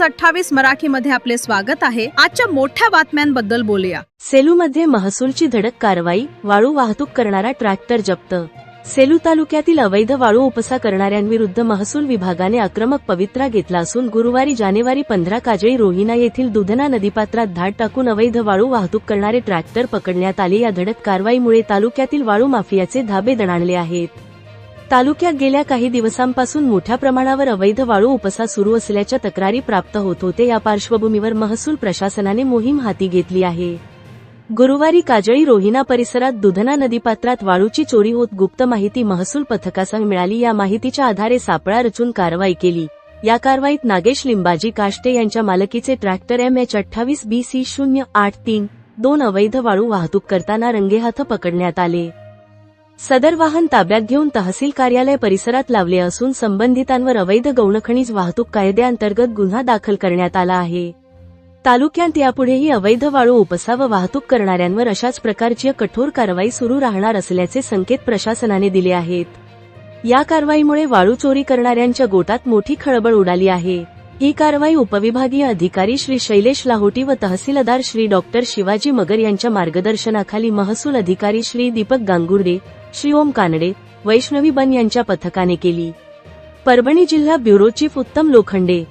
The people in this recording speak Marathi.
न्यूज अठ्ठावीस मराठीमध्ये आपले स्वागत आहे. आजच्या मोठ्या बातम्यांबद्दल बोलूया. सेलूमध्ये महसूलची धडक कारवाई वाळू वाहतूक करणारा ट्रॅक्टर जप्त. सेलू तालुक्यातील अवैध वाळू उपसा करणाऱ्यांविरुद्ध महसूल विभागाने आक्रमक पवित्रा घेतला असून गुरुवारी जानेवारी पंधरा काजळी रोहिना येथील दुधना नदीपात्रात धाड टाकून अवैध वाळू वाहतूक करणारे ट्रॅक्टर पकडण्यात आले. या धडक कारवाईमुळे तालुक्यातील वाळू माफियाचे धाबे दणाणले आहेत. तालुक्यात गेल्या काही दिवसांपासून मोठ्या प्रमाणावर अवैध वाळू उपसा सुरू असल्याच्या तक्रारी प्राप्त होत होते. या पार्श्वभूमीवर महसूल प्रशासनाने मोहीम हाती घेतली आहे. गुरुवारी काजळी रोहिना परिसरात दुधना नदीपात्रात वाळूची चोरी होत गुप्त माहिती महसूल पथकासह मिळाली. या माहितीच्या आधारे सापळा रचून कारवाई केली. या कारवाईत नागेश लिंबाजी काष्टे यांच्या मालकीचे ट्रॅक्टर एम एच अठ्ठावीस बी सी शून्य आठ तीन दोन अवैध वाळू वाहतूक करताना रंगेहाथ पकडण्यात आले. सदर वाहन ताब्यात घेऊन तहसील कार्यालय परिसरात लावले असून संबंधितांवर अवैध गौणखनिज वाहतूक कायद्याअंतर्गत गुन्हा दाखल करण्यात आला आहे. तालुक्यात यापुढेही अवैध वाळू उपसा व वाहतूक करणाऱ्यांवर अशाच प्रकारची कठोर कारवाई सुरू राहणार असल्याचे संकेत प्रशासनाने दिले आहेत. या कारवाईमुळे वाळू चोरी करणाऱ्यांच्या गोटात मोठी खळबळ उडाली आहे. ही कारवाई उपविभागीय अधिकारी श्री शैलेश लाहोटी व तहसीलदार श्री डॉक्टर शिवाजी मगर यांच्या मार्गदर्शनाखाली महसूल अधिकारी श्री दीपक गांगुर्डे श्री ओम कानडे वैष्णवी बन यांच्या पथकाने केली. परभणी जिल्हा ब्युरो चीफ उत्तम लोखंडे